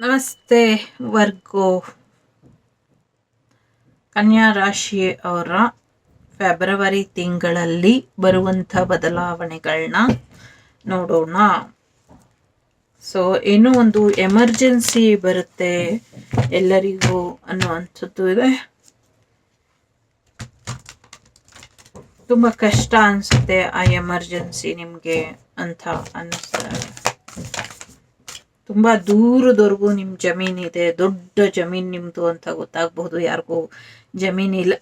ನಮಸ್ತೆ ವರ್ಗೋ. ಕನ್ಯಾ ರಾಶಿ ಅವರ ಫೆಬ್ರವರಿ ತಿಂಗಳಲ್ಲಿ ಬರುವಂಥ ಬದಲಾವಣೆಗಳನ್ನ ನೋಡೋಣ. ಸೊ ಏನೋ ಒಂದು ಎಮರ್ಜೆನ್ಸಿ ಬರುತ್ತೆ ಎಲ್ಲರಿಗೂ ಅನ್ನುವಂಥದ್ದು ಇದೆ. ತುಂಬ ಕಷ್ಟ ಅನಿಸುತ್ತೆ ಆ ಎಮರ್ಜೆನ್ಸಿ ನಿಮಗೆ ಅಂತ ಅನ್ನಿಸ್ತಾ ಇದೆ. ತುಂಬ ದೂರದವರೆಗೂ ನಿಮ್ಮ ಜಮೀನಿದೆ ದೊಡ್ಡ ಜಮೀನು ನಿಮ್ಮದು ಅಂತ ಗೊತ್ತಾಗಬಹುದು ಯಾರಿಗೂ. ಜಮೀನಿಲ್ಲ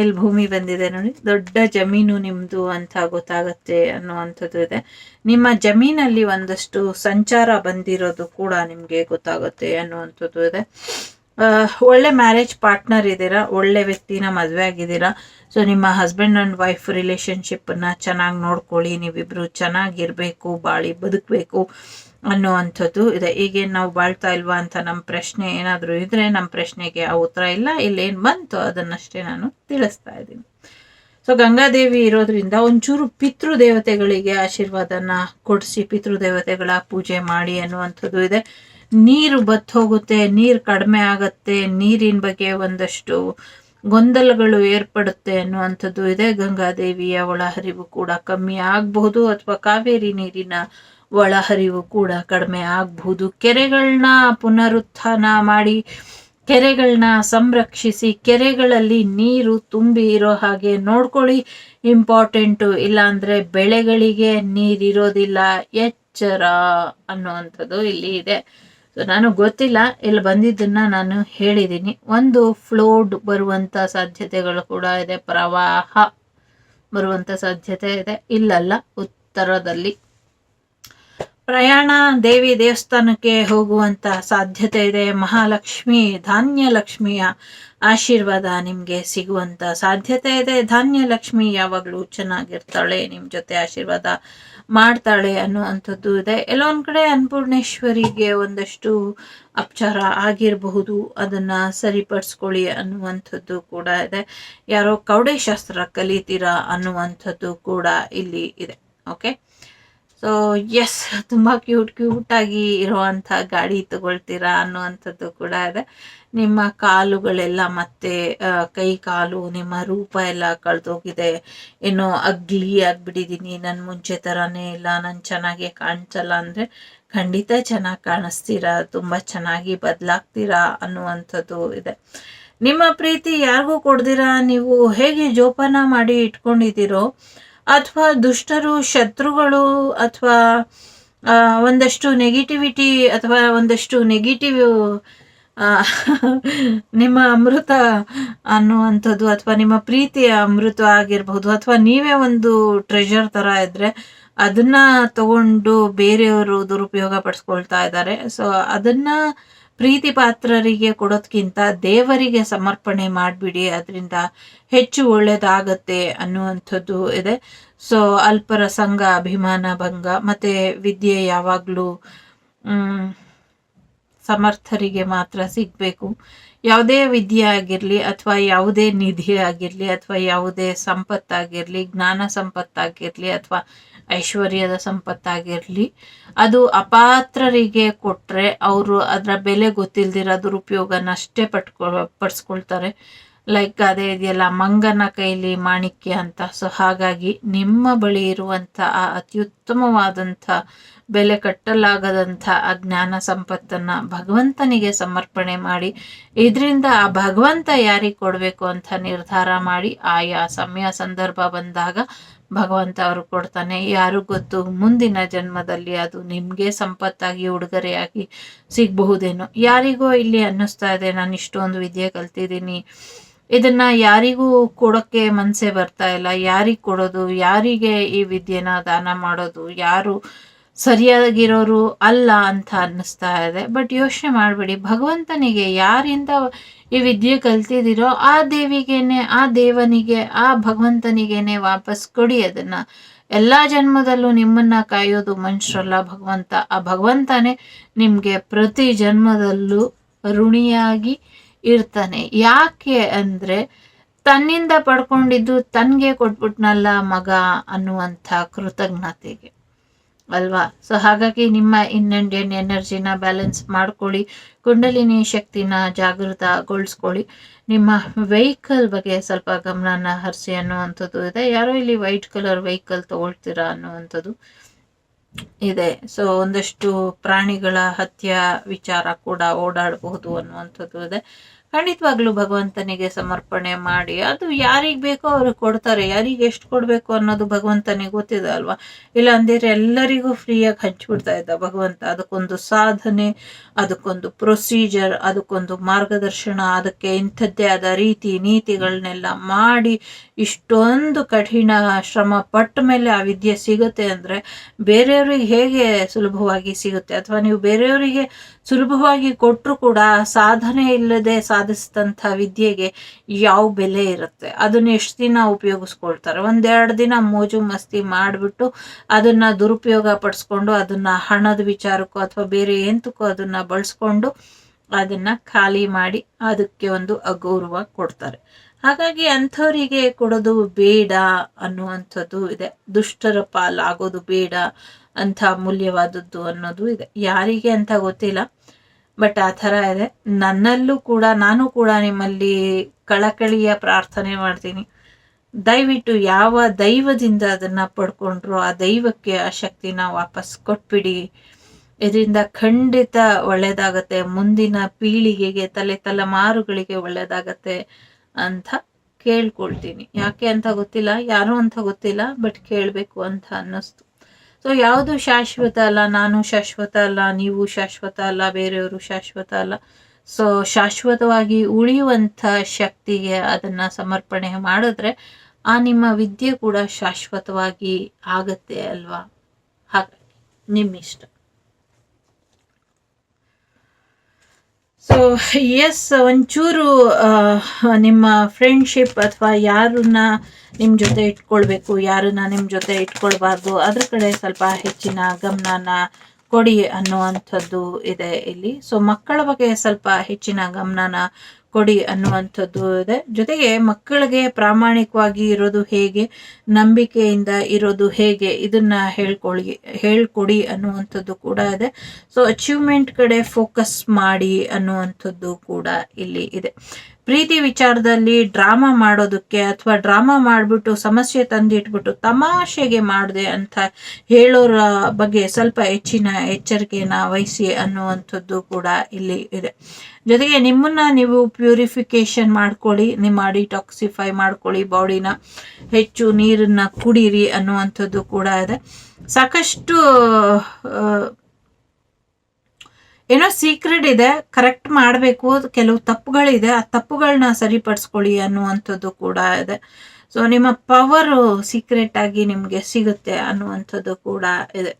ಎಲ್ಲಿ ಭೂಮಿ ಬಂದಿದೆ ನೋಡಿ, ದೊಡ್ಡ ಜಮೀನು ನಿಮ್ಮದು ಅಂತ ಗೊತ್ತಾಗತ್ತೆ ಅನ್ನುವಂಥದ್ದು ಇದೆ. ನಿಮ್ಮ ಜಮೀನಲ್ಲಿ ಒಂದಷ್ಟು ಸಂಚಾರ ಬಂದಿರೋದು ಕೂಡ ನಿಮಗೆ ಗೊತ್ತಾಗುತ್ತೆ ಅನ್ನುವಂಥದ್ದು ಇದೆ. ಒಳ್ಳೆ ಮ್ಯಾರೇಜ್ ಪಾರ್ಟ್ನರ್ ಇದ್ದೀರಾ? ಒಳ್ಳೆ ವ್ಯಕ್ತಿನ ಮದುವೆ ಆಗಿದ್ದೀರಾ? ಸೊ ನಿಮ್ಮ ಹಸ್ಬೆಂಡ್ ಆ್ಯಂಡ್ ವೈಫ್ ರಿಲೇಷನ್ಶಿಪ್ಪನ್ನು ಚೆನ್ನಾಗಿ ನೋಡ್ಕೊಳ್ಳಿ. ನೀವಿಬ್ಬರು ಚೆನ್ನಾಗಿರಬೇಕು, ಬಾಳಿ ಬದುಕಬೇಕು. ಅನ್ನುವಂಥದ್ದು ಇದೆ. ಈಗೇನು ನಾವು ಬಾಳ್ತಾ ಇಲ್ವಾ ಅಂತ ನಮ್ಮ ಪ್ರಶ್ನೆ ಏನಾದರೂ ಇದ್ರೆ ನಮ್ಮ ಪ್ರಶ್ನೆಗೆ ಆ ಉತ್ತರ ಇಲ್ಲ. ಇಲ್ಲೇನು ಬಂತು ಅದನ್ನಷ್ಟೇ ನಾನು ತಿಳಿಸ್ತಾ ಇದ್ದೀನಿ. ಸೊ ಗಂಗಾದೇವಿ ಇರೋದ್ರಿಂದ ಒಂಚೂರು ಪಿತೃ ದೇವತೆಗಳಿಗೆ ಆಶೀರ್ವಾದನ ಕೊಡಿಸಿ ಪಿತೃ ದೇವತೆಗಳ ಪೂಜೆ ಮಾಡಿ ಅನ್ನುವಂಥದ್ದು ಇದೆ. ನೀರು ಬತ್ತೋಗುತ್ತೆ ನೀರು ಕಡಿಮೆ ಆಗತ್ತೆ, ನೀರಿನ ಬಗ್ಗೆ ಒಂದಷ್ಟು ಗೊಂದಲಗಳು ಏರ್ಪಡುತ್ತೆ ಅನ್ನುವಂಥದ್ದು ಇದೆ. ಗಂಗಾದೇವಿಯ ಒಳಹರಿವು ಕೂಡ ಕಮ್ಮಿ ಆಗಬಹುದು ಅಥವಾ ಕಾವೇರಿ ನೀರಿನ ಒಳಹರಿವು ಕೂಡ ಕಡಿಮೆ ಆಗಬಹುದು ಕೆರೆಗಳನ್ನ ಪುನರುತ್ಥಾನ ಮಾಡಿ ಕೆರೆಗಳನ್ನ ಸಂರಕ್ಷಿಸಿ, ಕೆರೆಗಳಲ್ಲಿ ನೀರು ತುಂಬಿ ಇರೋ ಹಾಗೆ ನೋಡ್ಕೊಳ್ಳಿ. ಇಂಪಾರ್ಟೆಂಟು ಇಲ್ಲಾಂದರೆ ಬೆಳೆಗಳಿಗೆ ನೀರಿರೋದಿಲ್ಲ. ಎಚ್ಚರ ಅನ್ನುವಂಥದ್ದು ಇಲ್ಲಿ ಇದೆ. ಸೊ ನಾನು ಗೊತ್ತಿಲ್ಲ. ಇಲ್ಲಿ ಬಂದಿದ್ದನ್ನು ನಾನು ಹೇಳಿದ್ದೀನಿ. ಒಂದು ಫ್ಲೋಡ್ ಬರುವಂಥ ಸಾಧ್ಯತೆಗಳು ಕೂಡ ಇದೆ. ಪ್ರವಾಹ ಬರುವಂಥ ಸಾಧ್ಯತೆ ಇದೆ. ಇಲ್ಲಲ್ಲ, ಉತ್ತರದಲ್ಲಿ. ಪ್ರಯಾಣ ದೇವಿ ದೇವಸ್ಥಾನಕ್ಕೆ ಹೋಗುವಂತ ಸಾಧ್ಯತೆ ಇದೆ. ಮಹಾಲಕ್ಷ್ಮಿ ಧಾನ್ಯ ಲಕ್ಷ್ಮಿಯ ಆಶೀರ್ವಾದ ನಿಮಗೆ ಸಿಗುವಂತ ಸಾಧ್ಯತೆ ಇದೆ. ಧಾನ್ಯ ಲಕ್ಷ್ಮಿ ಯಾವಾಗಲೂ ಚೆನ್ನಾಗಿರ್ತಾಳೆ ನಿಮ್ಮ ಜೊತೆ ಆಶೀರ್ವಾದ ಮಾಡ್ತಾಳೆ ಅನ್ನುವಂಥದ್ದು ಇದೆ. ಎಲ್ಲೊಂದು ಕಡೆ ಅನ್ನಪೂರ್ಣೇಶ್ವರಿಗೆ ಒಂದಷ್ಟು ಅಪಚಾರ ಆಗಿರಬಹುದು, ಅದನ್ನ ಸರಿಪಡಿಸ್ಕೊಳ್ಳಿ ಅನ್ನುವಂಥದ್ದು ಕೂಡ ಇದೆ. ಯಾರೋ ಕೌಡೇಶಾಸ್ತ್ರ ಕಲಿತೀರಾ ಅನ್ನುವಂಥದ್ದು ಕೂಡ ಇಲ್ಲಿ ಇದೆ. ಓಕೆ ಸೊ ಎಸ್ ತುಂಬ ಕ್ಯೂಟ್ ಕ್ಯೂಟಾಗಿ ಇರುವಂಥ ಗಾಡಿ ತಗೊಳ್ತೀರಾ ಅನ್ನುವಂಥದ್ದು ಕೂಡ ಇದೆ. ನಿಮ್ಮ ಕಾಲುಗಳೆಲ್ಲ ಮತ್ತೆ ಕೈ ಕಾಲು, ನಿಮ್ಮ ರೂಪ ಎಲ್ಲ ಕಳೆದೋಗಿದೆ. ಏನೋ ಅಗ್ಲಿ ಆಗಿಬಿಟ್ಟಿದ್ದೀನಿ ನನ್ನ ಮುಂಚೆ ಥರನೇ ಇಲ್ಲ, ನಾನು ಚೆನ್ನಾಗಿ ಕಾಣಿಸಲ್ಲ ಅಂದರೆ ಖಂಡಿತ ಚೆನ್ನಾಗಿ ಕಾಣಿಸ್ತೀರಾ, ತುಂಬ ಚೆನ್ನಾಗಿ ಬದಲಾಗ್ತೀರಾ ಅನ್ನುವಂಥದ್ದು ಇದೆ. ನಿಮ್ಮ ಪ್ರೀತಿ ಯಾರಿಗೂ ಕೊಡ್ದಿರಾ? ನೀವು ಹೇಗೆ ಜೋಪಾನ ಮಾಡಿ ಇಟ್ಕೊಂಡಿದ್ದೀರೋ ಅಥವಾ ದುಷ್ಟರು, ಶತ್ರುಗಳು, ಅಥವಾ ಒಂದಷ್ಟು ನೆಗೆಟಿವಿಟಿ ಅಥವಾ ಒಂದಷ್ಟು ನೆಗೆಟಿವ್ ನಿಮ್ಮ ಅಮೃತ ಅನ್ನುವಂಥದ್ದು ಅಥವಾ ನಿಮ್ಮ ಪ್ರೀತಿಯ ಅಮೃತ ಆಗಿರಬಹುದು ಅಥವಾ ನೀವೇ ಒಂದು ಟ್ರೆಷರ್ ಥರ ಇದ್ದರೆ ಅದನ್ನು ತಗೊಂಡು ಬೇರೆಯವರು ದುರುಪಯೋಗ ಪಡಿಸ್ಕೊಳ್ತಾ ಇದ್ದಾರೆ. ಸೊ ಅದನ್ನ ಪ್ರೀತಿ ಪಾತ್ರರಿಗೆ ಕೊಡೋದಕ್ಕಿಂತ ದೇವರಿಗೆ ಸಮರ್ಪಣೆ ಮಾಡಿಬಿಡಿ, ಅದರಿಂದ ಹೆಚ್ಚು ಒಳ್ಳೆಯದಾಗತ್ತೆ ಅನ್ನುವಂಥದ್ದು ಇದೆ. ಸೊ ಅಲ್ಪರ ಸಂಘ, ಅಭಿಮಾನ, ಭಂಗ, ಮತ್ತು ವಿದ್ಯೆ ಯಾವಾಗಲೂ ಸಮರ್ಥರಿಗೆ ಮಾತ್ರ ಸಿಗಬೇಕು. ಯಾವುದೇ ವಿದ್ಯೆ ಆಗಿರಲಿ ಅಥವಾ ಯಾವುದೇ ನಿಧಿ ಆಗಿರಲಿ ಅಥವಾ ಯಾವುದೇ ಸಂಪತ್ತಾಗಿರಲಿ, ಜ್ಞಾನ ಸಂಪತ್ತಾಗಿರಲಿ ಅಥವಾ ಐಶ್ವರ್ಯದ ಸಂಪತ್ತಾಗಿರಲಿ. ಅದು ಅಪಾತ್ರರಿಗೆ ಕೊಟ್ಟರೆ ಅವರು ಅದರ ಬೆಲೆ ಗೊತ್ತಿಲ್ಲದಿರ ದುರುಪಯೋಗನ ಅಷ್ಟೇ ಪಟ್ಕೊ, ಪಡಿಸ್ಕೊಳ್ತಾರೆ. ಲೈಕ್ ಅದೇ ಇದೆಯಲ್ಲ, ಮಂಗನ ಕೈಲಿ ಮಾಣಿಕ್ಯ ಅಂತ. ಸೊ ಹಾಗಾಗಿ ನಿಮ್ಮ ಬಳಿ ಇರುವಂಥ ಆ ಅತ್ಯುತ್ತಮವಾದಂಥ, ಬೆಲೆ ಕಟ್ಟಲಾಗದಂಥ ಆ ಜ್ಞಾನ ಸಂಪತ್ತನ್ನ ಭಗವಂತನಿಗೆ ಸಮರ್ಪಣೆ ಮಾಡಿ, ಇದರಿಂದ ಆ ಭಗವಂತ ಯಾರಿಗೆ ಕೊಡಬೇಕು ಅಂತ ನಿರ್ಧಾರ ಮಾಡಿ, ಆಯಾ ಸಮಯ ಸಂದರ್ಭ ಬಂದಾಗ ಭಗವಂತ ಅವರು ಕೊಡ್ತಾನೆ. ಯಾರು ಗೊತ್ತು, ಮುಂದಿನ ಜನ್ಮದಲ್ಲಿ ಅದು ನಿಮಗೆ ಸಂಪತ್ತಾಗಿ, ಉಡುಗೊರೆಯಾಗಿ ಸಿಗಬಹುದೇನೋ. ಯಾರಿಗೋ ಇಲ್ಲಿ ಅನ್ನಿಸ್ತಾ ಇದೆ, ನಾನು ಇಷ್ಟೊಂದು ವಿದ್ಯೆ ಕಲ್ತಿದ್ದೀನಿ. ಇದನ್ನ ಯಾರಿಗೂ ಕೊಡೋಕ್ಕೆ ಮನಸ್ಸೇ ಬರ್ತಾ ಇಲ್ಲ. ಯಾರಿಗೆ ಕೊಡೋದು, ಯಾರಿಗೆ ಈ ವಿದ್ಯೆನ ದಾನ ಮಾಡೋದು, ಯಾರು ಸರಿಯಾಗಿರೋರು ಅಲ್ಲ ಅಂತ ಅನ್ನಿಸ್ತಾ ಇದೆ. ಬಟ್ ಯೋಚನೆ ಮಾಡಬೇಡಿ. ಭಗವಂತನಿಗೆ ಯಾರಿಂದ ಈ ವಿದ್ಯೆ ಕಲ್ತಿದ್ದೀರೋ ಆ ದೇವಿಗೇನೆ, ಆ ದೇವನಿಗೆ, ಆ ಭಗವಂತನಿಗೇನೆ ವಾಪಸ್ ಕೊಡಿ ಅದನ್ನ. ಎಲ್ಲ ಜನ್ಮದಲ್ಲೂ ನಿಮ್ಮನ್ನ ಕಾಯೋದು ಮನುಷ್ಯರಲ್ಲ ಭಗವಂತ. ಆ ಭಗವಂತನೇ ನಿಮಗೆ ಪ್ರತಿ ಜನ್ಮದಲ್ಲೂ ಋಣಿಯಾಗಿ ಇರ್ತಾನೆ. ಯಾಕೆ ಅಂದ್ರೆ ತನ್ನಿಂದ ಪಡ್ಕೊಂಡಿದ್ದು ತನಗೆ ಕೊಟ್ಬಿಟ್ನಲ್ಲ ಮಗ ಅನ್ನುವಂಥ ಕೃತಜ್ಞತೆಗೆ. ಅಲ್ವಾ? ಸೊ ಹಾಗಾಗಿ ನಿಮ್ಮ ಇನ್ ಇಂಡಿಯನ್ ಎನರ್ಜಿನ ಬ್ಯಾಲೆನ್ಸ್ ಮಾಡ್ಕೊಳ್ಳಿ, ಕುಂಡಲಿನಿ ಶಕ್ತಿನ ಜಾಗೃತಗೊಳಿಸ್ಕೊಳ್ಳಿ ನಿಮ್ಮ ವೆಹಿಕಲ್ ಬಗ್ಗೆ ಸ್ವಲ್ಪ ಗಮನನ ಹರಿಸಿ ಅನ್ನುವಂಥದ್ದು ಇದೆ. ಯಾರೋ ಇಲ್ಲಿ ವೈಟ್ ಕಲರ್ ವೆಹಿಕಲ್ ತಗೊಳ್ತೀರಾ ಅನ್ನುವಂಥದ್ದು ಇದೆ. ಸೊ ಒಂದಷ್ಟು ಪ್ರಾಣಿಗಳ ಹತ್ಯ ವಿಚಾರ ಕೂಡ ಓಡಾಡಬಹುದು ಅನ್ನುವಂಥದ್ದು ಇದೆ. ಖಂಡಿತವಾಗ್ಲೂ ಭಗವಂತನಿಗೆ ಸಮರ್ಪಣೆ ಮಾಡಿ. ಅದು ಯಾರಿಗೆ ಬೇಕೋ ಅವ್ರಿಗೆ ಕೊಡ್ತಾರೆ. ಯಾರಿಗೆ ಎಷ್ಟು ಕೊಡಬೇಕು ಅನ್ನೋದು ಭಗವಂತನಿಗೆ ಗೊತ್ತಿದೆ ಅಲ್ವಾ? ಇಲ್ಲ ಅಂದಿದ್ರೆ ಎಲ್ಲರಿಗೂ ಫ್ರೀಯಾಗಿ ಹಂಚಿಬಿಡ್ತಾ ಇದ್ದ ಭಗವಂತ. ಅದಕ್ಕೊಂದು ಸಾಧನೆ, ಅದಕ್ಕೊಂದು ಪ್ರೊಸೀಜರ್ ಅದಕ್ಕೊಂದು ಮಾರ್ಗದರ್ಶನ, ಅದಕ್ಕೆ ಇಂಥದ್ದೇ ಆದ ರೀತಿ ನೀತಿಗಳನ್ನೆಲ್ಲ ಮಾಡಿ ಇಷ್ಟೊಂದು ಕಠಿಣ ಶ್ರಮ ಪಟ್ಟ ಮೇಲೆ ಆ ವಿದ್ಯೆ ಸಿಗುತ್ತೆ ಅಂದರೆ ಬೇರೆಯವ್ರಿಗೆ ಹೇಗೆ ಸುಲಭವಾಗಿ ಸಿಗುತ್ತೆ? ಅಥವಾ ನೀವು ಬೇರೆಯವರಿಗೆ ಸುಲಭವಾಗಿ ಕೊಟ್ಟರು ಕೂಡ ಸಾಧನೆ ಇಲ್ಲದೆ ಸಾಧಿಸಿದಂಥ ವಿದ್ಯೆಗೆ ಯಾವ ಬೆಲೆ ಇರುತ್ತೆ? ಅದನ್ನು ಎಷ್ಟು ದಿನ ಉಪಯೋಗಿಸ್ಕೊಳ್ತಾರೆ? ಒಂದೆರಡು ದಿನ ಮೋಜು ಮಸ್ತಿ ಮಾಡಿಬಿಟ್ಟು ಅದನ್ನ ದುರುಪಯೋಗ ಪಡಿಸ್ಕೊಂಡು ಅದನ್ನ ಹಣದ ವಿಚಾರಕ್ಕೂ ಅಥವಾ ಬೇರೆ ಎಂತಕ್ಕೂ ಅದನ್ನ ಬಳಸ್ಕೊಂಡು ಅದನ್ನ ಖಾಲಿ ಮಾಡಿ ಅದಕ್ಕೆ ಒಂದು ಅಗೌರವ ಕೊಡ್ತಾರೆ. ಹಾಗಾಗಿ ಅಂಥವರಿಗೆ ಕೊಡೋದು ಬೇಡ ಅನ್ನುವಂಥದ್ದು ಇದೆ. ದುಷ್ಟರ ಪಾಲಾಗೋದು ಬೇಡ ಅಂಥ ಅಮೂಲ್ಯವಾದದ್ದು ಅನ್ನೋದು ಇದೆ. ಯಾರಿಗೆ ಅಂತ ಗೊತ್ತಿಲ್ಲ, ಬಟ್ ಆ ಥರ ಇದೆ. ನನ್ನಲ್ಲೂ ಕೂಡ, ನಾನು ಕೂಡ ನಿಮ್ಮಲ್ಲಿ ಕಳಕಳಿಯ ಪ್ರಾರ್ಥನೆ ಮಾಡ್ತೀನಿ. ದಯವಿಟ್ಟು ಯಾವ ದೈವದಿಂದ ಅದನ್ನು ಪಡ್ಕೊಂಡ್ರೂ ಆ ದೈವಕ್ಕೆ ಆ ಶಕ್ತಿನ ವಾಪಸ್ ಕೊಟ್ಬಿಡಿ. ಇದರಿಂದ ಖಂಡಿತ ಒಳ್ಳೆಯದಾಗತ್ತೆ ಮುಂದಿನ ಪೀಳಿಗೆಗೆ, ತಲೆ ತಲೆಮಾರುಗಳಿಗೆ ಒಳ್ಳೆಯದಾಗತ್ತೆ ಅಂತ ಕೇಳ್ಕೊಳ್ತೀನಿ. ಯಾಕೆ ಅಂತ ಗೊತ್ತಿಲ್ಲ, ಯಾರು ಅಂತ ಗೊತ್ತಿಲ್ಲ, ಬಟ್ ಕೇಳಬೇಕು ಅಂತ ಅನ್ನಿಸ್ತು. ಸೊ ಯಾವುದು ಶಾಶ್ವತ ಅಲ್ಲ, ನಾನು ಶಾಶ್ವತ ಅಲ್ಲ, ನೀವು ಶಾಶ್ವತ ಅಲ್ಲ, ಬೇರೆಯವರು ಶಾಶ್ವತ ಅಲ್ಲ. ಸೊ ಶಾಶ್ವತವಾಗಿ ಉಳಿಯುವಂಥ ಶಕ್ತಿಗೆ ಅದನ್ನು ಸಮರ್ಪಣೆ ಮಾಡಿದ್ರೆ ಆ ನಿಮ್ಮ ವಿದ್ಯೆ ಕೂಡ ಶಾಶ್ವತವಾಗಿ ಆಗತ್ತೆ ಅಲ್ವಾ? ಹಾಗಾಗಿ ನಿಮ್ಮಿಷ್ಟ. ಸೊ ಎಸ್ ಒಂಚೂರು ನಿಮ್ಮ ಫ್ರೆಂಡ್ಶಿಪ್ ಅಥವಾ ಯಾರನ್ನ ನಿಮ್ಮ ಜೊತೆ ಇಟ್ಕೊಳ್ಬೇಕು, ಯಾರನ್ನ ನಿಮ್ಮ ಜೊತೆ ಇಟ್ಕೊಳ್ಬಾರ್ದು, ಅದ್ರ ಕಡೆ ಸ್ವಲ್ಪ ಹೆಚ್ಚಿನ ಗಮನನ ಕೊಡಿ ಅನ್ನುವಂಥದ್ದು ಇದೆ ಇಲ್ಲಿ. ಸೊ ಮಕ್ಕಳ ಬಗ್ಗೆ ಸ್ವಲ್ಪ ಹೆಚ್ಚಿನ ಗಮನನ ಕೊಡಿ ಅನ್ನುವಂಥದ್ದು ಇದೆ. ಜೊತೆಗೆ ಮಕ್ಕಳಿಗೆ ಪ್ರಾಮಾಣಿಕವಾಗಿ ಇರೋದು ಹೇಗೆ, ನಂಬಿಕೆಯಿಂದ ಇರೋದು ಹೇಗೆ, ಇದನ್ನ ಹೇಳ್ಕೊಳ್ಳಿ ಹೇಳ್ಕೊಡಿ ಅನ್ನುವಂಥದ್ದು ಕೂಡ ಇದೆ. ಸೊ ಅಚೀವ್ಮೆಂಟ್ ಕಡೆ ಫೋಕಸ್ ಮಾಡಿ ಅನ್ನುವಂಥದ್ದು ಕೂಡ ಇಲ್ಲಿ ಇದೆ. ಪ್ರೀತಿ ವಿಚಾರದಲ್ಲಿ ಡ್ರಾಮಾ ಮಾಡೋದಕ್ಕೆ ಅಥವಾ ಡ್ರಾಮಾ ಮಾಡಿಬಿಟ್ಟು ಸಮಸ್ಯೆ ತಂದಿಟ್ಬಿಟ್ಟು ತಮಾಷೆಗೆ ಮಾಡಿದೆ ಅಂತ ಹೇಳೋರ ಬಗ್ಗೆ ಸ್ವಲ್ಪ ಹೆಚ್ಚಿನ ಎಚ್ಚರಿಕೆನ ವಹಿಸಿ ಅನ್ನುವಂಥದ್ದು ಕೂಡ ಇಲ್ಲಿ ಇದೆ. ಜೊತೆಗೆ ನಿಮ್ಮನ್ನ ನೀವು ಪ್ಯೂರಿಫಿಕೇಶನ್ ಮಾಡ್ಕೊಳ್ಳಿ, ನಿಮ್ಮ ಡಿಟಾಕ್ಸಿಫೈ ಮಾಡ್ಕೊಳ್ಳಿ, ಬಾಡಿನ ಹೆಚ್ಚು ನೀರನ್ನು ಕುಡೀರಿ ಅನ್ನುವಂಥದ್ದು ಕೂಡ ಇದೆ. ಸಾಕಷ್ಟು ಏನೋ ಸೀಕ್ರೆಟ್ ಇದೆ ಕರೆಕ್ಟ್ ಮಾಡಬೇಕು, ಕೆಲವು ತಪ್ಪುಗಳಿದೆ, ಆ ತಪ್ಪುಗಳನ್ನ ಸರಿಪಡಿಸ್ಕೊಳ್ಳಿ ಅನ್ನುವಂಥದ್ದು ಕೂಡ ಇದೆ. ಸೊ ನಿಮ್ಮ ಪವರು ಸೀಕ್ರೆಟ್ ಆಗಿ ನಿಮಗೆ ಸಿಗುತ್ತೆ ಅನ್ನುವಂಥದ್ದು ಕೂಡ ಇದೆ.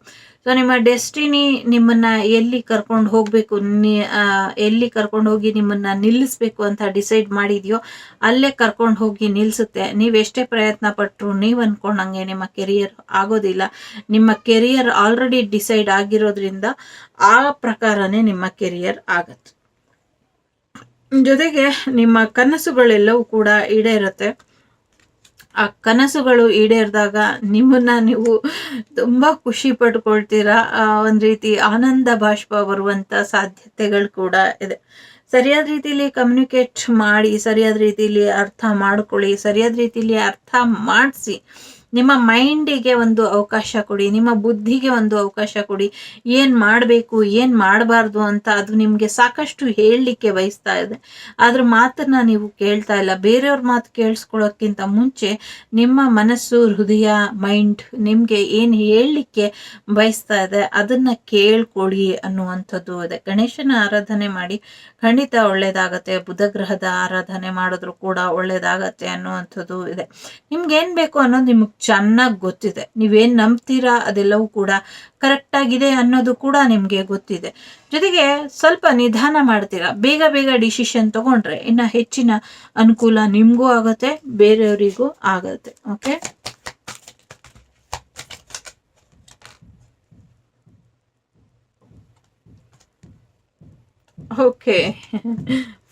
ಸೊ ನಿಮ್ಮ ಡೆಸ್ಟಿನಿ ನಿಮ್ಮನ್ನ ಎಲ್ಲಿ ಕರ್ಕೊಂಡು ಹೋಗಬೇಕು ಎಲ್ಲಿ ಕರ್ಕೊಂಡು ಹೋಗಿ ನಿಮ್ಮನ್ನ ನಿಲ್ಲಿಸ್ಬೇಕು ಅಂತ ಡಿಸೈಡ್ ಮಾಡಿದ್ಯೋ, ಅಲ್ಲೇ ಕರ್ಕೊಂಡು ಹೋಗಿ ನಿಲ್ಲಿಸುತ್ತೆ ನೀವೆಷ್ಟೇ ಪ್ರಯತ್ನ ಪಟ್ಟರು ನೀವು ಅನ್ಕೊಂಡಂಗೆ ನಿಮ್ಮ ಕೆರಿಯರ್ ಆಗೋದಿಲ್ಲ. ನಿಮ್ಮ ಕೆರಿಯರ್ ಆಲ್ರೆಡಿ ಡಿಸೈಡ್ ಆಗಿರೋದ್ರಿಂದ ಆ ಪ್ರಕಾರನೇ ನಿಮ್ಮ ಕೆರಿಯರ್ ಆಗತ್ತೆ. ಜೊತೆಗೆ ನಿಮ್ಮ ಕನಸುಗಳೆಲ್ಲವೂ ಕೂಡ ಈಡೇರುತ್ತೆ. ಆ ಕನಸುಗಳು ಈಡೇರಿದಾಗ ನಿಮ್ಮನ್ನ ನೀವು ತುಂಬಾ ಖುಷಿ ಪಡ್ಕೊಳ್ತೀರಾ? ಒಂದ್ ರೀತಿ ಆನಂದ ಬಾಷ್ಪ ಬರುವಂತ ಸಾಧ್ಯತೆಗಳು ಕೂಡ ಇದೆ. ಸರಿಯಾದ ರೀತಿಯಲ್ಲಿ ಕಮ್ಯುನಿಕೇಟ್ ಮಾಡಿ, ಸರಿಯಾದ ರೀತಿಯಲ್ಲಿ ಅರ್ಥ ಮಾಡ್ಕೊಳ್ಳಿ, ಸರಿಯಾದ ರೀತಿಯಲ್ಲಿ ಅರ್ಥ ಮಾಡಿಸಿ ನಿಮ್ಮ ಮೈಂಡಿಗೆ ಒಂದು ಅವಕಾಶ ಕೊಡಿ, ನಿಮ್ಮ ಬುದ್ಧಿಗೆ ಒಂದು ಅವಕಾಶ ಕೊಡಿ. ಏನು ಮಾಡಬೇಕು, ಏನು ಮಾಡಬಾರ್ದು ಅಂತ ಅದು ನಿಮಗೆ ಸಾಕಷ್ಟು ಹೇಳಲಿಕ್ಕೆ ಬಯಸ್ತಾ ಇದೆ. ಅದ್ರ ಮಾತನ್ನ ನೀವು ಕೇಳ್ತಾ ಇಲ್ಲ. ಬೇರೆಯವ್ರ ಮಾತು ಕೇಳಿಸ್ಕೊಳ್ಳೋಕ್ಕಿಂತ ಮುಂಚೆ ನಿಮ್ಮ ಮನಸ್ಸು, ಹೃದಯ, ಮೈಂಡ್ ನಿಮಗೆ ಏನು ಹೇಳಲಿಕ್ಕೆ ಬಯಸ್ತಾ ಇದೆ ಅದನ್ನ ಕೇಳ್ಕೊಳ್ಳಿ ಅನ್ನುವಂಥದ್ದು ಇದೆ ಗಣೇಶನ ಆರಾಧನೆ ಮಾಡಿ ಖಂಡಿತ ಒಳ್ಳೇದಾಗತ್ತೆ. ಬುಧ ಗ್ರಹದ ಆರಾಧನೆ ಮಾಡಿದ್ರು ಕೂಡ ಒಳ್ಳೇದಾಗತ್ತೆ ಅನ್ನುವಂಥದ್ದು ಇದೆ. ನಿಮ್ಗೆ ಏನ್ ಬೇಕು ಅನ್ನೋದು ನಿಮ್ಗೆ ಚೆನ್ನಾಗಿ ಗೊತ್ತಿದೆ. ನೀವೇನ್ ನಂಬ್ತೀರಾ ಅದೆಲ್ಲವೂ ಕೂಡ ಕರೆಕ್ಟ್ ಆಗಿದೆ ಅನ್ನೋದು ಕೂಡ ನಿಮ್ಗೆ ಗೊತ್ತಿದೆ. ಜೊತೆಗೆ ಸ್ವಲ್ಪ ನಿಧಾನ ಮಾಡ್ತೀರಾ? ಬೇಗ ಬೇಗ ಡಿಸಿಷನ್ ತಗೊಂಡ್ರೆ ಇನ್ನ ಹೆಚ್ಚಿನ ಅನುಕೂಲ ನಿಮ್ಗೂ ಆಗತ್ತೆ, ಬೇರೆಯವರಿಗೂ ಆಗತ್ತೆ. ಓಕೆ ಓಕೆ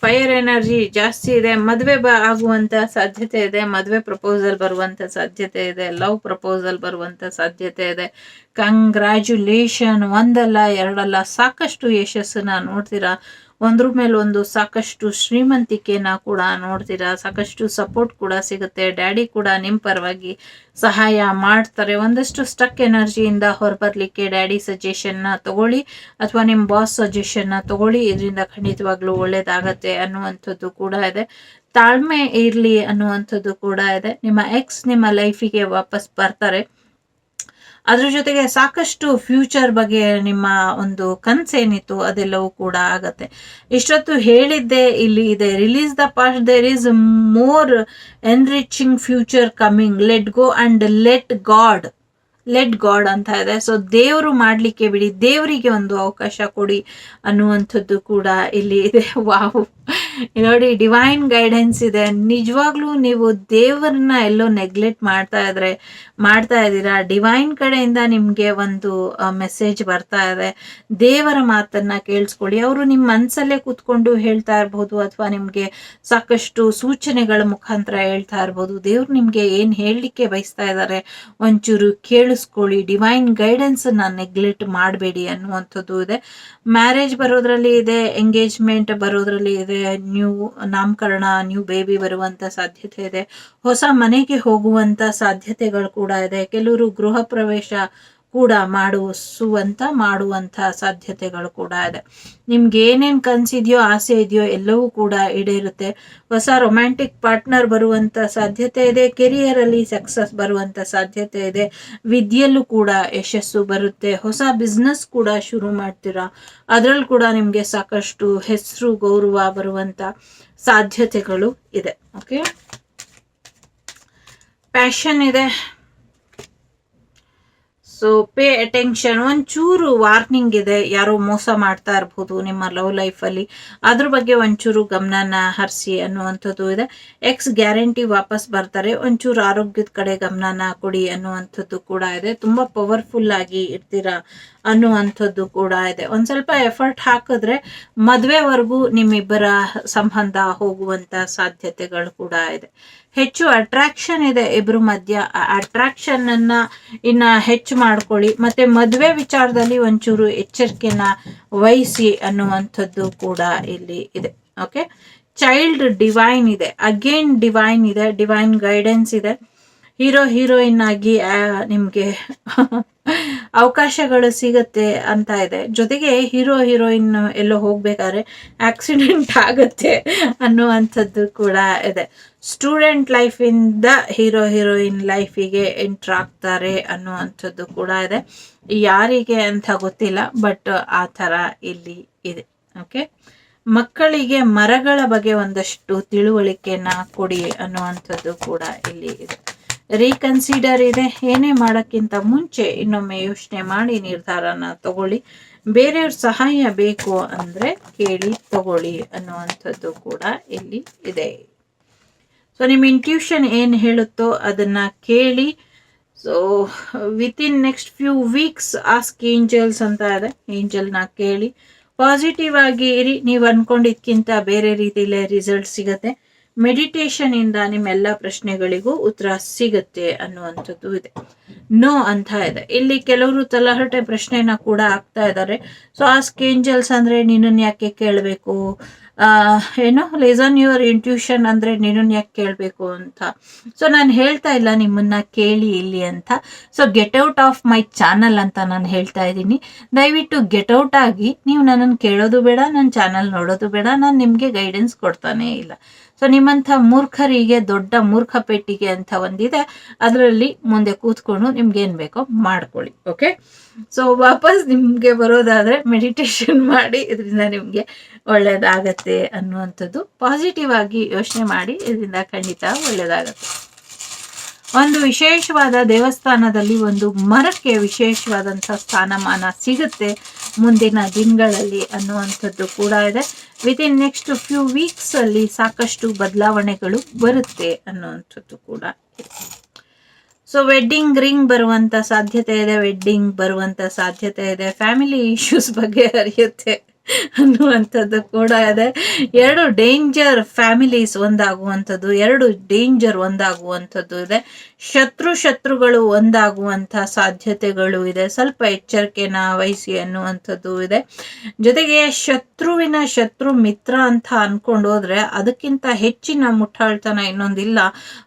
ಫೈರ್ ಎನರ್ಜಿ ಜಾಸ್ತಿ ಇದೆ, ಮದುವೆ ಬ ಆಗುವಂತ ಸಾಧ್ಯತೆ ಇದೆ, ಮದುವೆ ಪ್ರಪೋಸಲ್ ಬರುವಂತ ಸಾಧ್ಯತೆ ಇದೆ ಲವ್ ಪ್ರಪೋಸಲ್ ಬರುವಂತ ಸಾಧ್ಯತೆ ಇದೆ. ಕಂಗ್ರ್ಯಾಚುಲೇಷನ್ ಒಂದಲ್ಲ ಎರಡಲ್ಲ ಸಾಕಷ್ಟು ಯಶಸ್ಸನ್ನ ನೋಡ್ತೀರಾ? ಒಂದ್ರ ಮೇಲೊಂದು ಸಾಕಷ್ಟು ಶ್ರೀಮಂತಿಕೆನ ಕೂಡ ನೋಡ್ತೀರಾ? ಸಾಕಷ್ಟು ಸಪೋರ್ಟ್ ಕೂಡ ಸಿಗುತ್ತೆ. ಡ್ಯಾಡಿ ಕೂಡ ನಿಮ್ಮ ಪರವಾಗಿ ಸಹಾಯ ಮಾಡ್ತಾರೆ. ಒಂದಷ್ಟು ಸ್ಟಕ್ ಎನರ್ಜಿಯಿಂದ ಹೊರಬರ್ಲಿಕ್ಕೆ ಡ್ಯಾಡಿ ಸಜೆಷನ್ನ ತಗೊಳ್ಳಿ ಅಥವಾ ನಿಮ್ಮ ಬಾಸ್ ಸಜೆಷನ್ನ ತಗೊಳ್ಳಿ. ಇದರಿಂದ ಖಂಡಿತವಾಗ್ಲೂ ಒಳ್ಳೇದಾಗತ್ತೆ ಅನ್ನುವಂಥದ್ದು ಕೂಡ ಇದೆ. ತಾಳ್ಮೆ ಇರಲಿ ಅನ್ನುವಂಥದ್ದು ಕೂಡ ಇದೆ. ನಿಮ್ಮ ಎಕ್ಸ್ ನಿಮ್ಮ ಲೈಫಿಗೆ ವಾಪಸ್ ಬರ್ತಾರೆ. ಅದ್ರ ಜೊತೆಗೆ ಸಾಕಷ್ಟು ಫ್ಯೂಚರ್ ಬಗ್ಗೆ ನಿಮ್ಮ ಒಂದು ಕನ್ಸೇನಿತ್ತು ಅದೆಲ್ಲವೂ ಕೂಡ ಆಗತ್ತೆ. ಇಷ್ಟೊತ್ತು ಹೇಳಿದ್ದೆ, ಇಲ್ಲಿ ಇದೆ release the past there is more enriching future coming let go and let god let god ಅಂತ ಇದೆ. ಸೊ ದೇವರು ಮಾಡಲಿಕ್ಕೆ ಬಿಡಿ. ದೇವರಿಗೆ ಒಂದು ಅವಕಾಶ ಕೊಡಿ ಅನ್ನುವಂಥದ್ದು ಕೂಡ ಇಲ್ಲಿ ಇದೆ. ವಾವು ನೋಡಿ ಡಿವೈನ್ ಗೈಡೆನ್ಸ್ ಇದೆ. ನಿಜವಾಗ್ಲೂ ನೀವು ದೇವರನ್ನ ಎಲ್ಲೋ ನೆಗ್ಲೆಕ್ಟ್ ಮಾಡ್ತಾ ಇದ್ರೆ, ಮಾಡ್ತಾ ಇದ್ದೀರಾ? ಡಿವೈನ್ ಕಡೆಯಿಂದ ನಿಮಗೆ ಒಂದು ಮೆಸೇಜ್ ಬರ್ತಾ ಇದೆ. ದೇವರ ಮಾತನ್ನ ಕೇಳಿಸ್ಕೊಳ್ಳಿ. ಅವರು ನಿಮ್ಮ ಮನಸ್ಸಲ್ಲೇ ಕೂತ್ಕೊಂಡು ಹೇಳ್ತಾ ಇರ್ಬೋದು ಅಥವಾ ನಿಮಗೆ ಸಾಕಷ್ಟು ಸೂಚನೆಗಳ ಮುಖಾಂತರ ಹೇಳ್ತಾ ಇರ್ಬೋದು. ದೇವ್ರು ನಿಮಗೆ ಏನು ಹೇಳಲಿಕ್ಕೆ ಬಯಸ್ತಾ ಇದ್ದಾರೆ ಒಂಚೂರು ಕೇಳಿಸ್ಕೊಳ್ಳಿ ಡಿವೈನ್ ಗೈಡೆನ್ಸ್ ನೆಗ್ಲೆಕ್ಟ್ ಮಾಡಬೇಡಿ ಅನ್ನುವಂಥದ್ದು ಇದೆ. ಮ್ಯಾರೇಜ್ ಬರೋದ್ರಲ್ಲಿ ಇದೆ ಎಂಗೇಜ್ಮೆಂಟ್ ಬರೋದ್ರಲ್ಲಿ ಇದೆ ನ್ಯೂ ನಾಮಕರಣ ನ್ಯೂ ಬೇಬಿ ಬರುವಂತ ಸಾಧ್ಯತೆ ಇದೆ. ಹೊಸ ಮನೆಗೆ ಹೋಗುವಂತ ಸಾಧ್ಯತೆಗಳು ಕೂಡ ಇದೆ. ಕೆಲವರು ಗೃಹ ಪ್ರವೇಶ ಕೂಡ ಮಾಡಿಸುವಂತ ಮಾಡುವಂತ ಸಾಧ್ಯತೆಗಳು ಕೂಡ ಇದೆ. ನಿಮ್ಗೆ ಏನೇನ್ ಕನಸಿದೆಯೋ, ಆಸೆ ಇದೆಯೋ ಎಲ್ಲವೂ ಕೂಡ ಈಡೇರುತ್ತೆ. ಹೊಸ ರೊಮ್ಯಾಂಟಿಕ್ ಪಾರ್ಟ್ನರ್ ಬರುವಂತ ಸಾಧ್ಯತೆ ಇದೆ ಕೆರಿಯರ್ ಅಲ್ಲಿ ಸಕ್ಸಸ್ ಬರುವಂತ ಸಾಧ್ಯತೆ ಇದೆ, ವಿದ್ಯೆಯಲ್ಲೂ ಕೂಡ ಯಶಸ್ಸು ಬರುತ್ತೆ, ಹೊಸ ಬಿಸ್ನೆಸ್ ಕೂಡ ಶುರು ಮಾಡ್ತೀರಾ, ಅದರಲ್ಲಿ ಕೂಡ ನಿಮ್ಗೆ ಸಾಕಷ್ಟು ಹೆಸರು, ಗೌರವ ಬರುವಂತ ಸಾಧ್ಯತೆಗಳು ಇದೆ ಓಕೆ ಪ್ಯಾಷನ್ ಇದೆ. ಸೊ ಪೇ ಅಟೆನ್ಷನ್ ಒಂಚೂರು ವಾರ್ನಿಂಗ್ ಇದೆ. ಯಾರೋ ಮೋಸ ಮಾಡ್ತಾ ಇರ್ಬೋದು ನಿಮ್ಮ ಲವ್ ಲೈಫಲ್ಲಿ ಅದ್ರ ಬಗ್ಗೆ ಒಂಚೂರು ಗಮನನ ಹರಿಸಿ ಅನ್ನುವಂಥದ್ದು ಇದೆ. ಎಕ್ಸ್ ಗ್ಯಾರಂಟಿ ವಾಪಸ್ ಬರ್ತಾರೆ. ಒಂಚೂರು ಆರೋಗ್ಯದ ಕಡೆ ಗಮನನ ಕೊಡಿ ಅನ್ನುವಂಥದ್ದು ಕೂಡ ಇದೆ. ತುಂಬ ಪವರ್ಫುಲ್ ಆಗಿ ಇರ್ತೀರಾ ಅನ್ನುವಂಥದ್ದು ಕೂಡ ಇದೆ. ಒಂದು ಸ್ವಲ್ಪ ಎಫರ್ಟ್ ಹಾಕಿದ್ರೆ ಮದುವೆವರೆಗೂ ನಿಮ್ಮಿಬ್ಬರ ಸಂಬಂಧ ಹೋಗುವಂಥ ಸಾಧ್ಯತೆಗಳು ಕೂಡ ಇದೆ. ಹೆಚ್ಚು ಅಟ್ರಾಕ್ಷನ್ ಇದೆ ಇಬ್ಬರು ಮಧ್ಯ. ಅಟ್ರಾಕ್ಷನ್ ಅನ್ನ ಇನ್ನ ಹೆಚ್ಚು ಮಾಡ್ಕೊಳ್ಳಿ. ಮತ್ತೆ ಮದುವೆ ವಿಚಾರದಲ್ಲಿ ಒಂಚೂರು ಎಚ್ಚರಿಕೆನ ವಹಿಸಿ ಅನ್ನುವಂಥದ್ದು ಕೂಡ ಇಲ್ಲಿ ಇದೆ. ಓಕೆ ಚೈಲ್ಡ್ ಡಿವೈನ್ ಇದೆ. ಅಗೇನ್ ಡಿವೈನ್ ಇದೆ. ಡಿವೈನ್ ಗೈಡೆನ್ಸ್ ಇದೆ. ಹೀರೋ, ಹೀರೋಯಿನ್ ಆಗಿ ನಿಮಗೆ ಅವಕಾಶಗಳು ಸಿಗತ್ತೆ ಅಂತ ಇದೆ. ಜೊತೆಗೆ ಹೀರೋ, ಹೀರೋಯಿನ್ ಎಲ್ಲೋ ಹೋಗ್ಬೇಕಾದ್ರೆ ಆಕ್ಸಿಡೆಂಟ್ ಆಗತ್ತೆ ಅನ್ನುವಂಥದ್ದು ಕೂಡ ಇದೆ. ಸ್ಟೂಡೆಂಟ್ ಲೈಫಿಂದ ಹೀರೋ, ಹೀರೋಯಿನ್ ಲೈಫಿಗೆ ಎಂಟ್ರ್ ಆಗ್ತಾರೆ ಅನ್ನುವಂಥದ್ದು ಕೂಡ ಇದೆ. ಯಾರಿಗೆ ಅಂತ ಗೊತ್ತಿಲ್ಲ ಬಟ್ ಆ ಥರ ಇಲ್ಲಿ ಇದೆ. ಓಕೆ ಮಕ್ಕಳಿಗೆ ಮರಗಳ ಬಗ್ಗೆ ಒಂದಷ್ಟು ತಿಳುವಳಿಕೆನ ಕೊಡಿ ಅನ್ನುವಂಥದ್ದು ಕೂಡ ಇಲ್ಲಿ ಇದೆ. ರೀಕನ್ಸಿಡರ್ ಇದೆ. ಏನೇ ಮಾಡೋಕ್ಕಿಂತ ಮುಂಚೆ ಇನ್ನೊಮ್ಮೆ ಯೋಚನೆ ಮಾಡಿ ನಿರ್ಧಾರನ ತಗೊಳ್ಳಿ. ಬೇರೆಯವ್ರ ಸಹಾಯ ಬೇಕು ಅಂದರೆ ಕೇಳಿ ತಗೊಳ್ಳಿ ಅನ್ನುವಂಥದ್ದು ಕೂಡ ಇಲ್ಲಿ ಇದೆ. ಸೊ ನಿಮ್ಮ ಇಂಟ್ಯೂಷನ್ ಏನು ಹೇಳುತ್ತೋ ಅದನ್ನು ಕೇಳಿ. So within next few weeks ask angels ಅಂತ ಇದೆ. ಏಂಜಲ್ನ ಕೇಳಿ. ಪಾಸಿಟಿವ್ ಆಗಿ ಇರಿ. ನೀವು ಅಂದ್ಕೊಂಡಿದ್ಕಿಂತ ಬೇರೆ ರೀತಿಯಲ್ಲೇ ರಿಸಲ್ಟ್ ಸಿಗತ್ತೆ. ಮೆಡಿಟೇಷನ್ ಇಂದ ನಿಮ್ಮೆಲ್ಲ ಪ್ರಶ್ನೆಗಳಿಗೂ ಉತ್ತರ ಸಿಗುತ್ತೆ ಅನ್ನುವಂಥದ್ದು ಇದೆ. ನೋ ಅಂತ ಇದೆ. ಇಲ್ಲಿ ಕೆಲವರು ತಲಹಟೆ ಪ್ರಶ್ನೆನ ಕೂಡ ಆಗ್ತಾ ಇದ್ದಾರೆ ಸೊ ಆಸ್ಕ್ ಏಂಜಲ್ಸ್ ಅಂದ್ರೆ ನಿನ್ನನ್ನು ಯಾಕೆ ಕೇಳಬೇಕು? ಏನು ಲಿಸನ್ ಯುವರ್ ಇಂಟ್ಯೂಷನ್ ಅಂದ್ರೆ ನೀನು ಯಾಕೆ ಕೇಳಬೇಕು ಅಂತ. ಸೊ ನಾನು ಹೇಳ್ತಾ ಇಲ್ಲ, ನಿಮ್ಮನ್ನ ಕೇಳಿ ಇಲ್ಲಿ ಅಂತ. So get out of my channel ಅಂತ ನಾನು ಹೇಳ್ತಾ ಇದ್ದೀನಿ. ದಯವಿಟ್ಟು ಗೆಟ್ ಔಟ್ ಆಗಿ, ನೀವು ನನ್ನನ್ನು ಕೇಳೋದು ಬೇಡ ನನ್ನ ಚಾನಲ್ ನೋಡೋದು ಬೇಡ, ನಾನು ನಿಮಗೆ ಗೈಡೆನ್ಸ್ ಕೊಡ್ತಾನೇ ಇಲ್ಲ. ಸೊ ನಿಮ್ಮಂಥ ಮೂರ್ಖರಿಗೆ, ದೊಡ್ಡ ಮೂರ್ಖ ಪೆಟ್ಟಿಗೆ ಅಂತ ಒಂದಿದೆ. ಅದರಲ್ಲಿ ಮುಂದೆ ಕೂತ್ಕೊಂಡು ನಿಮ್ಗೆ ಏನು ಬೇಕೋ ಮಾಡ್ಕೊಳ್ಳಿ ಓಕೆ ಸೊ ವಾಪಸ್ ನಿಮ್ಗೆ ಬರೋದಾದ್ರೆ ಮೆಡಿಟೇಷನ್ ಮಾಡಿ ಇದರಿಂದ ನಿಮ್ಗೆ ಒಳ್ಳೇದಾಗತ್ತೆ ಅನ್ನುವಂಥದ್ದು. ಪಾಸಿಟಿವ್ ಆಗಿ ಯೋಚನೆ ಮಾಡಿ ಇದರಿಂದ ಖಂಡಿತ ಒಳ್ಳೇದಾಗತ್ತೆ. ಒಂದು ವಿಶೇಷವಾದ ದೇವಸ್ಥಾನದಲ್ಲಿ ಒಂದು ಮರಕ್ಕೆ ವಿಶೇಷವಾದಂಥ ಸ್ಥಾನಮಾನ ಸಿಗುತ್ತೆ ಮುಂದಿನ ದಿನಗಳಲ್ಲಿ ಅನ್ನುವಂಥದ್ದು ಕೂಡ ಇದೆ. ವಿತಿನ್ ನೆಕ್ಸ್ಟ್ ಫ್ಯೂ ವೀಕ್ಸ್ ಅಲ್ಲಿ ಸಾಕಷ್ಟು ಬದಲಾವಣೆಗಳು ಬರುತ್ತೆ ಅನ್ನುವಂಥದ್ದು ಕೂಡ ಇದೆ. ಸೊ ವೆಡ್ಡಿಂಗ್ ರಿಂಗ್ ಬರುವಂತ ಸಾಧ್ಯತೆ ಇದೆ ವೆಡ್ಡಿಂಗ್ ಬರುವಂತ ಸಾಧ್ಯತೆ ಇದೆ ಫ್ಯಾಮಿಲಿ ಇಶ್ಯೂಸ್ ಬಗ್ಗೆ ಹರಿಯುತ್ತೆ ಅನ್ನುವಂಥದ್ದು ಕೂಡ ಇದೆ. ಎರಡು ಡೇಂಜರ್ ಫ್ಯಾಮಿಲೀಸ್ ಒಂದಾಗುವಂಥದ್ದು, ಎರಡು ಡೇಂಜರ್ ಒಂದಾಗುವಂಥದ್ದು ಇದೆ. ಶತ್ರು ಶತ್ರುಗಳು ಒಂದಾಗುವಂಥ ಸಾಧ್ಯತೆಗಳು ಇದೆ. ಸ್ವಲ್ಪ ಎಚ್ಚರಿಕೆನ ವಹಿಸಿ ಅನ್ನುವಂಥದ್ದು ಇದೆ. ಜೊತೆಗೆ ಶತ್ರುವಿನ ಶತ್ರು ಮಿತ್ರ ಅಂತ ಅನ್ಕೊಂಡು ಹೋದ್ರೆ ಅದಕ್ಕಿಂತ ಹೆಚ್ಚಿನ ಮುಠಾಳ್ತನ ಇನ್ನೊಂದಿಲ್ಲ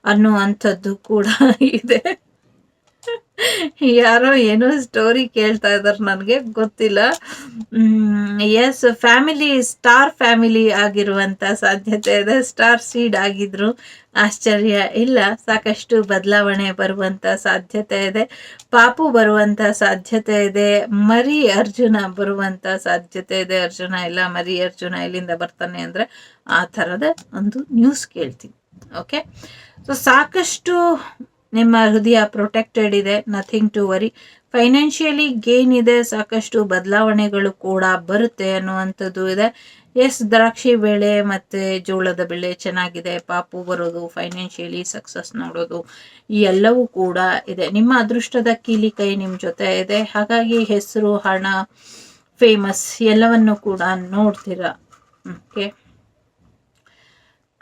ಅನ್ನುವಂಥದ್ದು ಕೂಡ ಇದೆ. ಯಾರೋ ಏನೋ ಸ್ಟೋರಿ ಕೇಳ್ತಾ ಇದಾರೆ ನನಗೆ, ಗೊತ್ತಿಲ್ಲ. ಎಸ್ ಫ್ಯಾಮಿಲಿ ಸ್ಟಾರ್ ಫ್ಯಾಮಿಲಿ ಆಗಿರುವಂತ ಸಾಧ್ಯತೆ ಇದೆ. ಸ್ಟಾರ್ ಸೀಡ್ ಆಗಿದ್ರು ಆಶ್ಚರ್ಯ ಇಲ್ಲ. ಸಾಕಷ್ಟು ಬದಲಾವಣೆ ಬರುವಂತ ಸಾಧ್ಯತೆ ಇದೆ. ಪಾಪು ಬರುವಂತ ಸಾಧ್ಯತೆ ಇದೆ. ಮರಿ ಅರ್ಜುನ ಬರುವಂತ ಸಾಧ್ಯತೆ ಇದೆ. ಅರ್ಜುನ ಇಲ್ಲ, ಮರಿ ಅರ್ಜುನ ಇಲ್ಲಿಂದ ಬರ್ತಾನೆ ಅಂದ್ರೆ ಆ ಥರದ ಒಂದು ನ್ಯೂಸ್ ಕೇಳ್ತೀನಿ. ಓಕೆ ಸೊ ಸಾಕಷ್ಟು ನಿಮ್ಮ ಹೃದಯ ಪ್ರೊಟೆಕ್ಟೆಡ್ ಇದೆ nothing to worry financially gain ಇದೆ, ಸಾಕಷ್ಟು ಬದಲಾವಣೆಗಳು ಕೂಡ ಬರುತ್ತೆ ಅನ್ನುವಂಥದ್ದು ಇದೆ. ಎಸ್ ದ್ರಾಕ್ಷಿ ಬೆಳೆ ಮತ್ತು ಜೋಳದ ಬೆಳೆ ಚೆನ್ನಾಗಿದೆ, ಪಾಪು ಬರೋದು ಫೈನಾನ್ಷಿಯಲಿ ಸಕ್ಸಸ್ ನೋಡೋದು, ಈ ಎಲ್ಲವೂ ಕೂಡ ಇದೆ. ನಿಮ್ಮ ಅದೃಷ್ಟದ ಕೀಲಿ ಕೈ ನಿಮ್ಮ ಜೊತೆ ಇದೆ. ಹಾಗಾಗಿ ಹೆಸರು, ಹಣ ಫೇಮಸ್ ಎಲ್ಲವನ್ನು ಕೂಡ ನೋಡ್ತೀರಾ? ಓಕೆ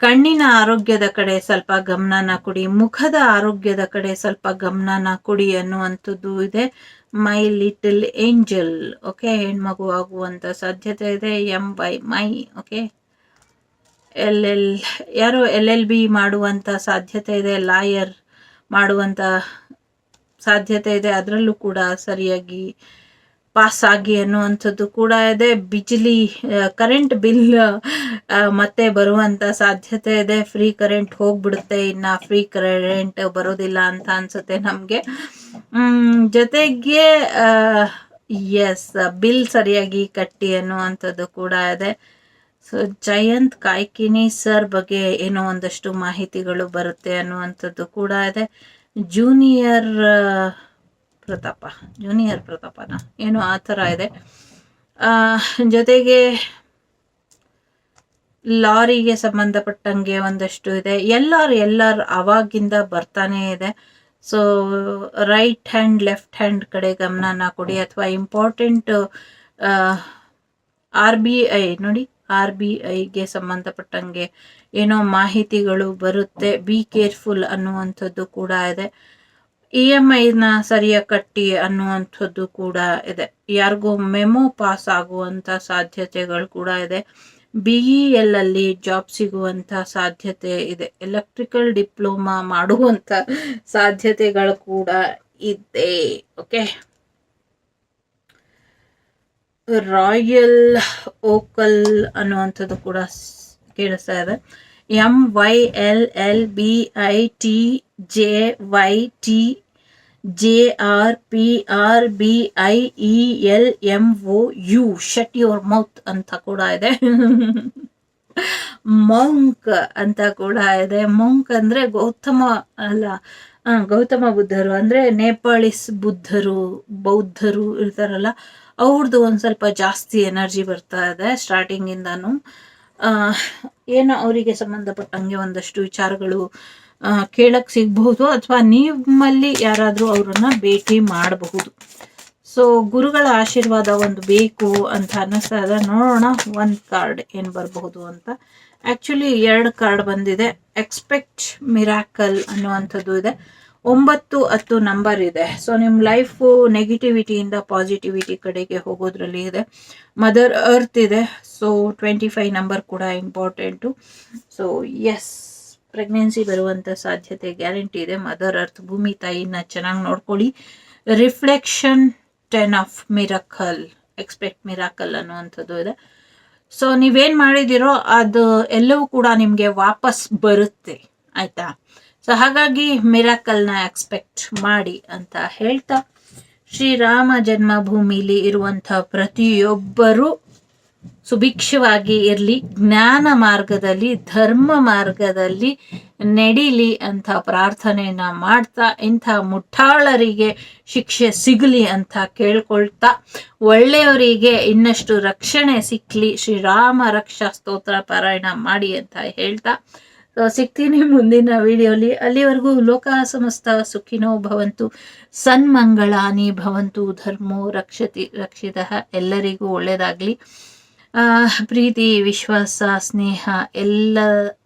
ಕಣ್ಣಿನ ಆರೋಗ್ಯದ ಕಡೆ ಸ್ವಲ್ಪ ಗಮನನ ಕೊಡಿ, ಮುಖದ ಆರೋಗ್ಯದ ಕಡೆ ಸ್ವಲ್ಪ ಗಮನನ ಕೊಡಿ ಅನ್ನುವಂಥದ್ದು ಇದೆ. ಮೈ ಲಿಟಲ್ ಏಂಜಲ್ ಓಕೆ ಹೆಣ್ಮಗು ಆಗುವಂಥ ಸಾಧ್ಯತೆ ಇದೆ. M by my okay L L ಯಾರು ಎಲ್ ಎಲ್ ಬಿ ಮಾಡುವಂತ ಸಾಧ್ಯತೆ ಇದೆ, ಲಾಯರ್ ಮಾಡುವಂತ ಸಾಧ್ಯತೆ ಇದೆ. ಅದರಲ್ಲೂ ಕೂಡ ಸರಿಯಾಗಿ ಪಾಸ್ ಆಗಿ ಅನ್ನುವಂಥದ್ದು ಕೂಡ ಇದೆ. ಬಿಜ್ಲಿ ಕರೆಂಟ್ ಬಿಲ್ ಮತ್ತೆ ಬರುವಂತ ಸಾಧ್ಯತೆ ಇದೆ. ಫ್ರೀ ಕರೆಂಟ್ ಹೋಗ್ಬಿಡುತ್ತೆ. ಇನ್ನ ಫ್ರೀ ಕರೆಂಟ್ ಬರೋದಿಲ್ಲ ಅಂತ ಅನ್ಸುತ್ತೆ ನಮಗೆ. ಜೊತೆಗೆ ಎಸ್ ಬಿಲ್ ಸರಿಯಾಗಿ ಕಟ್ಟಿ ಅನ್ನುವಂಥದ್ದು ಕೂಡ ಇದೆ. ಸೊ ಜಯಂತ್ ಕಾಯ್ಕಿನಿ ಸರ್ ಬಗ್ಗೆ ಏನೋ ಒಂದಷ್ಟು ಮಾಹಿತಿಗಳು ಬರುತ್ತೆ ಅನ್ನುವಂಥದ್ದು ಕೂಡ ಇದೆ. ಜೂನಿಯರ್ ಪ್ರತಾಪ ಜೂನಿಯರ್ ಪ್ರತಾಪನ. ಏನು ಆ ಥರ ಇದೆ. ಜೊತೆಗೆ ಲಾರಿಗೆ ಸಂಬಂಧಪಟ್ಟಂಗೆ ಒಂದಷ್ಟು ಇದೆ. ಎಲ್ಲಾರು ಎಲ್ಲಾರು ಅವಾಗಿಂದ ಬರ್ತಾನೆ ಇದೆ. So right hand left hand ಕಡೆ ಗಮನನ ಕೊಡಿ ಅಥವಾ ಇಂಪಾರ್ಟೆಂಟ್ ಆರ್ ಬಿ ಐ ನೋಡಿ ಆರ್ ಬಿ ಐಗೆ ಸಂಬಂಧಪಟ್ಟಂಗೆ ಏನೋ ಮಾಹಿತಿಗಳು ಬರುತ್ತೆ. ಬಿ ಕೇರ್ಫುಲ್ ಅನ್ನುವಂಥದ್ದು ಕೂಡ ಇದೆ. ಇ ಎಂ ಐನ ಸರಿಯಾಗಿ ಕಟ್ಟಿ ಅನ್ನುವಂಥದ್ದು ಕೂಡ ಇದೆ. ಯಾರಿಗೂ ಮೆಮೊ ಪಾಸ್ ಆಗುವಂತ ಸಾಧ್ಯತೆಗಳು ಕೂಡ ಇದೆ. ಬಿಇ ಎಲ್ ಅಲ್ಲಿ ಜಾಬ್ ಸಿಗುವಂತ ಸಾಧ್ಯತೆ ಇದೆ. ಎಲೆಕ್ಟ್ರಿಕಲ್ ಡಿಪ್ಲೊಮಾ ಮಾಡುವಂತ ಸಾಧ್ಯತೆಗಳು ಕೂಡ ಇದೆ. ಓಕೆ? ರಾಯಲ್ ಓಕಲ್ ಅನ್ನುವಂಥದ್ದು ಕೂಡ ಕೇಳಿಸ್ತಾ ಇದೆ. M Y L L B I T J Y T J R P R B I E L M O U shut your mouth ಅಂತ ಕೂಡ ಇದೆ. ಮೊಂಕ್ ಅಂತ ಕೂಡ ಇದೆ. ಮೊಂಕ್ ಅಂದ್ರೆ ಗೌತಮ ಅಲ್ಲ. ಗೌತಮ ಬುದ್ಧರು ಅಂದ್ರೆ ನೇಪಾಳಿಸ್ ಬುದ್ಧರು, ಬೌದ್ಧರು ಇರ್ತಾರಲ್ಲ ಅವ್ರದ್ದು ಒಂದು ಸ್ವಲ್ಪ ಜಾಸ್ತಿ ಎನರ್ಜಿ ಬರ್ತಾ ಇದೆ ಸ್ಟಾರ್ಟಿಂಗ್ ಇಂದಾನು. ಏನೋ ಅವರಿಗೆ ಸಂಬಂಧಪಟ್ಟಂಗೆ ಒಂದಷ್ಟು ವಿಚಾರಗಳು ಕೇಳಕ್ಕೆ ಸಿಗಬಹುದು ಅಥವಾ ನಿಮ್ಮಲ್ಲಿ ಯಾರಾದರೂ ಅವರನ್ನ ಭೇಟಿ ಮಾಡಬಹುದು. ಸೊ ಗುರುಗಳ ಆಶೀರ್ವಾದ ಒಂದು ಬೇಕು ಅಂತ ಅನ್ನಿಸ್ತಾ ನೋಡೋಣ ಒಂದು ಕಾರ್ಡ್ ಏನು ಬರಬಹುದು ಅಂತ. ಆ್ಯಕ್ಚುಲಿ ಎರಡು ಕಾರ್ಡ್ ಬಂದಿದೆ. ಎಕ್ಸ್ಪೆಕ್ಟ್ ಮಿರಾಕಲ್ ಅನ್ನುವಂಥದ್ದು ಇದೆ. ಒಂಬತ್ತು ಹತ್ತು ನಂಬರ್ ಇದೆ. ಸೊ ನಿಮ್ಮ ಲೈಫು ನೆಗೆಟಿವಿಟಿಯಿಂದ ಪಾಸಿಟಿವಿಟಿ ಕಡೆಗೆ ಹೋಗೋದ್ರಲ್ಲಿ ಇದೆ. ಮದರ್ ಅರ್ತ್ ಇದೆ. ಸೊ ಟ್ವೆಂಟಿ ಫೈವ್ ನಂಬರ್ ಕೂಡ ಇಂಪಾರ್ಟೆಂಟು ಸೊ ಎಸ್ ಪ್ರೆಗ್ನೆನ್ಸಿ ಬರುವಂಥ ಸಾಧ್ಯತೆ ಗ್ಯಾರಂಟಿ ಇದೆ ಮದರ್ ಅರ್ಥ್ ಭೂಮಿ ತಾಯಿನ ಚೆನ್ನಾಗಿ ನೋಡ್ಕೊಳ್ಳಿ reflection ten of miracle expect miracle ಅನ್ನುವಂಥದ್ದು ಇದೆ ಸೊ ನೀವೇನು ಮಾಡಿದ್ದೀರೋ ಅದು ಎಲ್ಲವೂ ಕೂಡ ನಿಮಗೆ ವಾಪಸ್ ಬರುತ್ತೆ. ಆಯಿತಾ? ಸೊ ಹಾಗಾಗಿ ಮಿರಾಕಲ್ನ ಎಕ್ಸ್ಪೆಕ್ಟ್ ಮಾಡಿ ಅಂತ ಹೇಳ್ತಾ ಶ್ರೀರಾಮ ಜನ್ಮಭೂಮಿಲಿ ಇರುವಂಥ ಪ್ರತಿಯೊಬ್ಬರು ಸುಭಿಕ್ಷವಾಗಿ ಇರಲಿ, ಜ್ಞಾನ ಮಾರ್ಗದಲ್ಲಿ, ಧರ್ಮ ಮಾರ್ಗದಲ್ಲಿ ನಡೀಲಿ ಅಂತ ಪ್ರಾರ್ಥನೆಯನ್ನ ಮಾಡ್ತಾ, ಇಂಥ ಮುಠಾಳರಿಗೆ ಶಿಕ್ಷೆ ಸಿಗಲಿ ಅಂತ ಕೇಳ್ಕೊಳ್ತಾ, ಒಳ್ಳೆಯವರಿಗೆ ಇನ್ನಷ್ಟು ರಕ್ಷಣೆ ಸಿಕ್ಲಿ ಶ್ರೀರಾಮ ರಕ್ಷಾ ಸ್ತೋತ್ರ ಪಾರಾಯಣ ಮಾಡಿ ಅಂತ ಹೇಳ್ತಾ. ಸಿಗ್ತೀನಿ ಮುಂದಿನ ವಿಡಿಯೋಲಿ. ಅಲ್ಲಿವರೆಗೂ ಲೋಕ ಸಮಸ್ತ ಸುಖಿನೋ ಭವಂತು, ಸನ್ಮಂಗಳಾನಿ ಭವಂತು, ಧರ್ಮೋ ರಕ್ಷತಿ ರಕ್ಷಿತ. ಎಲ್ಲರಿಗೂ ಒಳ್ಳೆಯದಾಗಲಿ ಪ್ರೀತಿ, ವಿಶ್ವಾಸ, ಸ್ನೇಹ ಎಲ್ಲ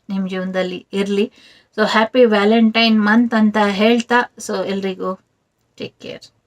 ನಿಮ್ಮ ಜೀವನದಲ್ಲಿ ಇರಲಿ. ಸೊ ಹ್ಯಾಪಿ ವ್ಯಾಲೆಂಟೈನ್ ಮಂತ್ ಅಂತ ಹೇಳ್ತಾ ಸೊ ಎಲ್ರಿಗೂ ಟೇಕ್ ಕೇರ್